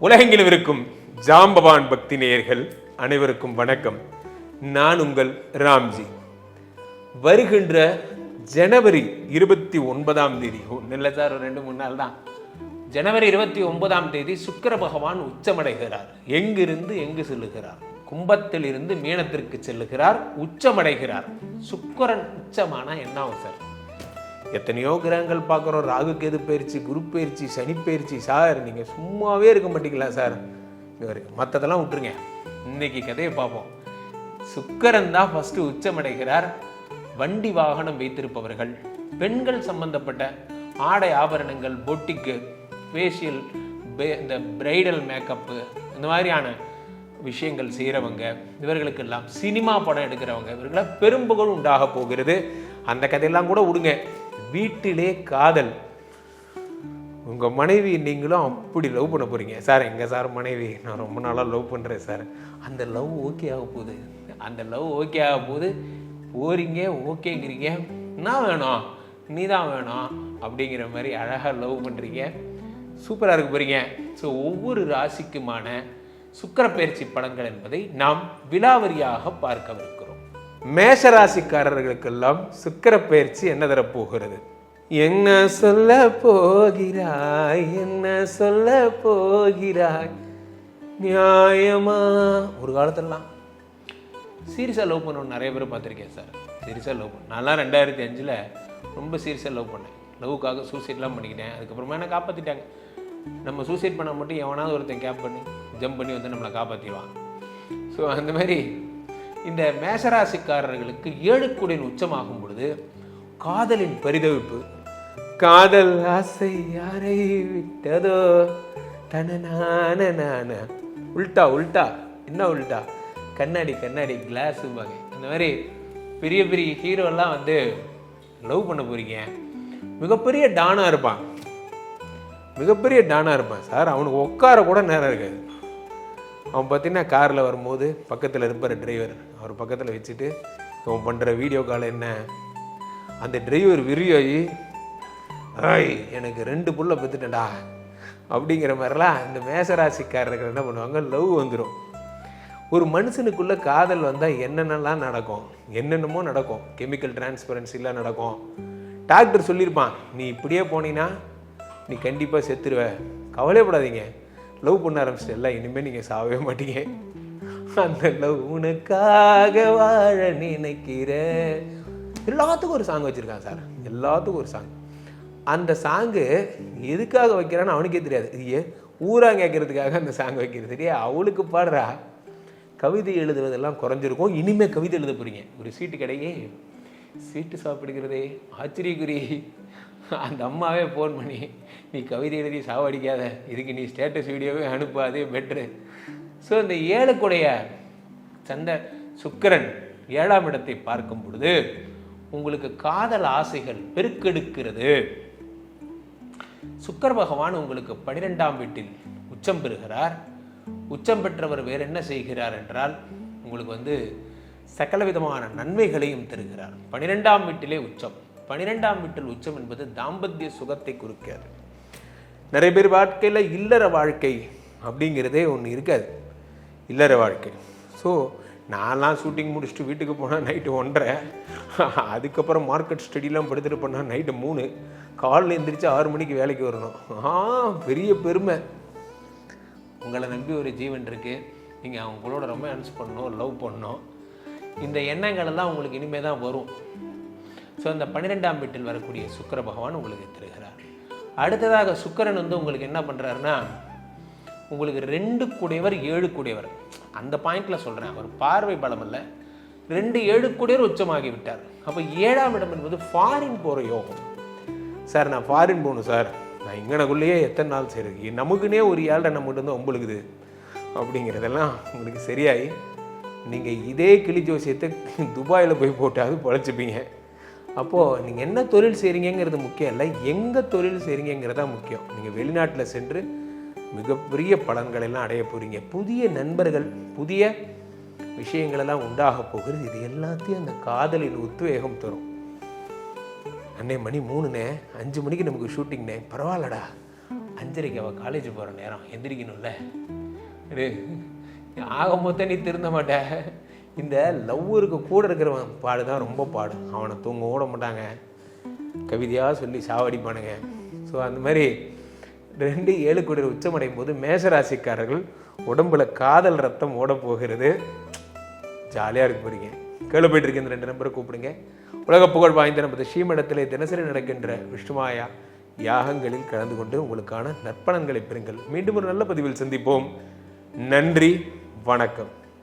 உலகெங்கிலும் இருக்கும் ஜாம்பவான் பக்தி நேயர்கள் அனைவருக்கும் வணக்கம். நான் உங்கள் ராம்ஜி. வருகின்ற ஜனவரி இருபத்தி ஒன்பதாம் தேதி ஒன்றும் இல்லை சார் ரெண்டு மூணு நாள் தான். ஜனவரி இருபத்தி ஒன்பதாம் தேதி சுக்கிர பகவான் உச்சமடைகிறார். எங்கிருந்து எங்கு செல்லுகிறார்? கும்பத்தில் இருந்து மீனத்திற்கு செல்லுகிறார் உச்சமடைகிறார். சுக்கிரன் உச்சமானா என்ன சார்? எத்தனையோ கிரகங்கள் பார்க்குறோம். ராகு கேது பயிற்சி குரு பயிற்சி சனி பயிற்சி. சார் நீங்கள் சும்மாவே இருக்க மாட்டீங்களா சார்? இவர் மற்றதெல்லாம் விட்டுருங்க. இன்னைக்கு கதையை பார்ப்போம். சுக்கரன் தான் ஃபஸ்ட்டு உச்சமடைகிறார். வண்டி வாகனம் வைத்திருப்பவர்கள் பெண்கள் சம்பந்தப்பட்ட ஆடை ஆபரணங்கள் பொட்டிக்கு ஃபேஷியல் இந்த பிரைடல் மேக்கப்பு இந்த மாதிரியான விஷயங்கள் செய்கிறவங்க இவர்களுக்கெல்லாம் சினிமா படம் எடுக்கிறவங்க இவர்களாம் பெரும்புகழ் உண்டாக போகிறது. அந்த கதையெல்லாம் கூட விடுங்க. வீட்டிலே காதல். உங்கள் மனைவி நீங்களும் அப்படி லவ் பண்ண போகிறீங்க சார் எங்கே சார் மனைவி? நான் ரொம்ப நாளாக லவ் பண்ணுறேன் சார். அந்த லவ் ஓகே ஆக போகுது. அந்த லவ் ஓகே ஆக போகுது. போகிறீங்க ஓகேங்கிறீங்க என்ன வேணும். நீ தான் வேணும். அப்படிங்கிற மாதிரி அழகாக லவ் பண்ணுறீங்க சூப்பராக இருக்க போகிறீங்க ஸோ ஒவ்வொரு ராசிக்குமான சுக்கிர பயிற்சி பலன்கள் என்பதை நாம் விலாவரியாக பார்க்கவிருக்கும் மேஷராசிக்காரர்களுக்கெல்லாம் ராசிக்காரர்களுக்கெல்லாம் பயிற்சி என்ன தரப்போகிறது? என்ன சொல்ல போகிறாய்? என்ன சொல்ல போகிறாய்? நியாயமா? ஒரு காலத்துலலாம். சீரியஸாக லவ் பண்ணணும் நிறைய பேர் பார்த்துருக்கேன் சார். சீரியஸாக லவ் பண்ண நான்லாம் ரெண்டாயிரத்தி அஞ்சில் ரொம்ப சீரியஸாக லவ் பண்ணேன். லவ்வுக்காக சூசைட்லாம் பண்ணிக்கிட்டேன். அதுக்கப்புறமா என்ன காப்பாற்றிட்டாங்க நம்ம சூசைட் பண்ண மட்டும் எவனாவது ஒருத்தன் கேப் பண்ணி ஜம்ப் பண்ணி வந்து நம்மளை காப்பாற்றிடுவான் ஸோ அந்த மாதிரி இந்த மேசராசிக்காரர்களுக்கு ஏழுக்குடியின் உச்சமாகும் பொழுது காதலின் பரிதவிப்பு. காதல் ஆசை யாரை விட்டதோ? தனநான உல்டா உல்டா என்ன உல்டா கண்ணாடி கண்ணாடி கிளாஸும்பாங்க அந்த மாதிரி பெரிய பெரிய ஹீரோலாம் வந்து லவ் பண்ண போகிறீங்க மிகப்பெரிய டானாக இருப்பான். மிகப்பெரிய டானாக இருப்பான். சார் அவனுக்கு உட்கார கூட நேரம் இருக்காது. அவன் பார்த்தீங்கன்னா காரில் வரும்போது பக்கத்தில் இருப்பார் டிரைவர் அவர் பக்கத்தில் வச்சுட்டு அவன் பண்ணுற வீடியோ கால் என்ன? அந்த டிரைவர் விரியாகி ஆய் எனக்கு ரெண்டு புள்ள பெற்றுட்டேன்டா அப்படிங்கிற மாதிரிலாம் இந்த மேசராசிக்காரர்கள் என்ன பண்ணுவாங்க? லவ் வந்துடும் ஒரு மனுஷனுக்குள்ளே காதல் வந்தால் என்னென்னலாம் நடக்கும்? என்னென்னமோ நடக்கும். கெமிக்கல் டிரான்ஸ்பரன்சிலாம் நடக்கும். டாக்டர் சொல்லியிருப்பான் நீ இப்படியே போனீங்கன்னா நீ கண்டிப்பாக செத்துருவ. கவலைப்படாதீங்க லவ் பண்ண ஆரம்பிச்சிட்டல இனிமேல் நீங்கள் சாவே மாட்டீங்க. அந்த லவ் உனக்காக வாழ நினைக்கிற எல்லாத்துக்கும் ஒரு சாங் வச்சுருக்கான் சார். எல்லாத்துக்கும் ஒரு சாங் அந்த சாங்கு எதுக்காக வைக்கிறான்னு அவனுக்கே தெரியாது. ஏ ஊராக கேட்கறதுக்காக அந்த சாங் வைக்கிறது. சரியா அவளுக்கு பாடுறா. கவிதை எழுதுவதெல்லாம் குறைஞ்சிருக்கும். இனிமேல் கவிதை எழுத போகிறீங்க ஒரு சீட்டு கிடையே. சீட்டு சாப்பிடுகிறதே. ஆச்சரியக்குறி. அந்த அம்மாவே ஃபோன் பண்ணி நீ கவிதை எழுதி சாவடிக்காத. இதுக்கு நீ ஸ்டேட்டஸ் வீடியோவே அனுப்பாதே பெட்ரு ஸோ இந்த ஏழுக்குடைய சந்த சுக்கிரன் ஏழாம் இடத்தை பார்க்கும் பொழுது உங்களுக்கு காதல் ஆசைகள் பெருக்கெடுக்கிறது. சுக்கர பகவான் உங்களுக்கு பனிரெண்டாம் வீட்டில் உச்சம் பெறுகிறார். உச்சம் பெற்றவர் வேற என்ன செய்கிறார் என்றால் உங்களுக்கு வந்து சகல விதமான நன்மைகளையும் தருகிறார். பனிரெண்டாம் வீட்டிலே உச்சம். பனிரெண்டாம் வீட்டில் உச்சம் என்பது தாம்பத்திய சுகத்தை குறிக்காது. நிறைய பேர் வாழ்க்கையில் இல்லற வாழ்க்கை அப்படிங்கிறதே ஒன்று இருக்காது. இல்லற வாழ்க்கை. ஸோ நான்லாம் ஷூட்டிங் முடிச்சுட்டு வீட்டுக்கு போனால் நைட்டு ஒன்றரை. அதுக்கப்புறம் மார்க்கெட் ஸ்டடிலாம் படுத்துட்டு போனால் நைட்டு மூணு. காலையில் எந்திரிச்சு ஆறு மணிக்கு வேலைக்கு வரணும். ஆ பெரிய பெருமை. உங்களை நம்பி ஒரு ஜீவன் இருக்குது நீங்கள் அவங்களோட ரொமான்ஸ் பண்ணணும் லவ் பண்ணணும். இந்த எண்ணங்கள் எல்லாம் உங்களுக்கு இனிமேல் தான் வரும். ஸோ அந்த பன்னிரெண்டாம் வீட்டில் வரக்கூடிய சுக்கர பகவான் உங்களுக்கு தருகிறார். அடுத்ததாக சுக்கரன் வந்து உங்களுக்கு என்ன பண்ணுறாருன்னா உங்களுக்கு ரெண்டு கூடையவர் ஏழு கூடையவர். அந்த பாயிண்ட்டில் சொல்கிறேன் அவர் பார்வை பலம் இல்லை ரெண்டு ஏழு கூடியவர் உச்சமாகி விட்டார். அப்போ ஏழாம் இடம் என்பது ஃபாரின் போகிற யோகம். சார் நான் ஃபாரின் போகணும் சார். நான் இங்கனக்குள்ளேயே எத்தனை நாள் சரி நமக்குன்னே ஒரு ஏழரை நம்மகிட்ட வந்து ஒம்பளுக்குது அப்படிங்கிறதெல்லாம் உங்களுக்கு சரியாயி நீங்கள் இதே கிளி ஜோசியத்தை துபாயில் போய் போட்டாவது பொழைச்சிப்பீங்க. அப்போது நீங்கள் என்ன தொழில் செய்கிறீங்கிறது முக்கியம் இல்லை. எங்கே தொழில் செய்கிறீங்கிறதா முக்கியம். நீங்கள் வெளிநாட்டில் சென்று மிகப்பெரிய பலன்கள் எல்லாம் அடைய போகிறீங்க புதிய நண்பர்கள் புதிய விஷயங்களெல்லாம் உண்டாக போகிறது. இது எல்லாத்தையும் அந்த காதலின் உத்வேகம் தரும். அன்னை மணி மூணுண்ணே அஞ்சு மணிக்கு நமக்கு ஷூட்டிங்ண்ணே பரவாயில்லடா. அஞ்சரைக்கு அவள் காலேஜ் போகிற நேரம். எந்திரிக்கணும்ல. ஆக மொத்தம் நீ திருந்த மாட்ட. இந்த லவ்வருக்கு கூட இருக்கிறவன் பாடு தான் ரொம்ப பாடு. அவனை தூங்க ஓட மாட்டாங்க. கவிதையாக சொல்லி சாவடிப்பானுங்க. ஸோ அந்த மாதிரி ரெண்டு ஏழு கோடி உச்சமடையும் போது மேசராசிக்காரர்கள் உடம்புல காதல் ரத்தம் ஓட போகிறது. ஜாலியாக இருக்க போகிறீங்க கேள்வி போயிட்டு இருக்க இந்த ரெண்டு நம்பரை கூப்பிடுங்க. உலக புகழ் வாய்ந்த நமது ஸ்ரீமடத்திலே தினசரி நடக்கின்ற விஷ்ணுமாயா யாகங்களில் கலந்து கொண்டு உங்களுக்கான நற்பணங்களை பெறுங்கள். மீண்டும் ஒரு நல்ல பதிவில் சந்திப்போம். நன்றி வணக்கம்.